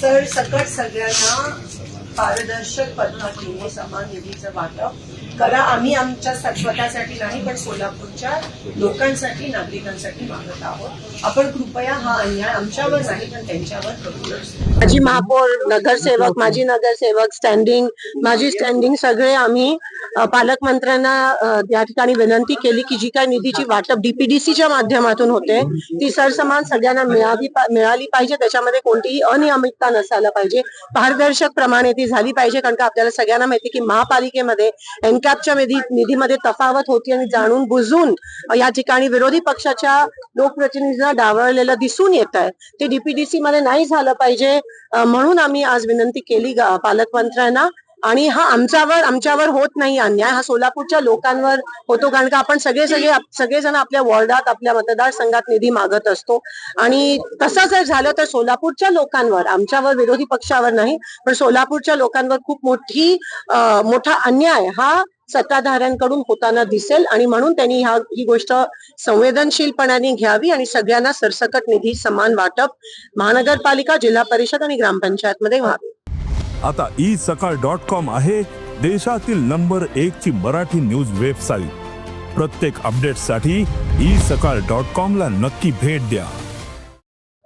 Sir सकट सगळ्यांना पारदर्शक पद्धतीने समान निधीचं वाटप. कला आम्ही आमच्या स्वतःसाठी नाही पण सोलापूरच्या लोकांसाठी नागरिकांसाठी मागत आहोत. आपण कृपया हा अन्याय आमच्यावर नाही पण त्यांच्यावर करू. माझी महापौर नगरसेवक माजी नगरसेवक स्टँडिंग माझी स्टँडिंग सगळे आम्ही पालकमंत्र्यांना या ठिकाणी विनंती केली की जी काय निधीची वाटप डीपीडीसीच्या माध्यमातून होते ती सरसमान सगळ्यांना मिळावी मिळाली पाहिजे. त्याच्यामध्ये कोणतीही अनियमितता नसायला पाहिजे. पारदर्शक प्रमाणे ती झाली पाहिजे कारण का आपल्याला सगळ्यांना माहिती की महापालिकेमध्ये एनकॅपच्या निधी निधीमध्ये तफावत होती आणि जाणून बुजून या ठिकाणी विरोधी पक्षाच्या लोकप्रतिनिधींना डावळलेलं दिसून येत आहे. ते डीपीडीसी मध्ये नाही झालं पाहिजे म्हणून आम्ही आज विनंती केली पालकमंत्र्यांना. आणि हा आमच्यावर आमच्यावर होत नाही अन्याय हा सोलापूरच्या लोकांवर होतो कारण का आपण सगळे सगळे सगळेजण आपल्या वॉर्डात आपल्या मतदारसंघात निधी मागत असतो. आणि तसं जर झालं तर सोलापूरच्या लोकांवर आमच्यावर विरोधी पक्षावर नाही पण सोलापूरच्या लोकांवर खूप मोठी मोठा अन्याय हा सत्ताधाऱ्यांकडून होताना दिसेल आणि म्हणून त्यांनी ह्या ही गोष्ट संवेदनशीलपणाने घ्यावी आणि सगळ्यांना सरसकट निधी समान वाटप महानगरपालिका जिल्हा परिषद आणि ग्रामपंचायत मध्ये व्हावे. आता ई सकाळ डॉट कॉम आहे देशातील नंबर एक ची मराठी न्यूज वेबसाईट. प्रत्येक अपडेटसाठी ई सकाळ डॉट कॉम ला नक्की भेट द्या.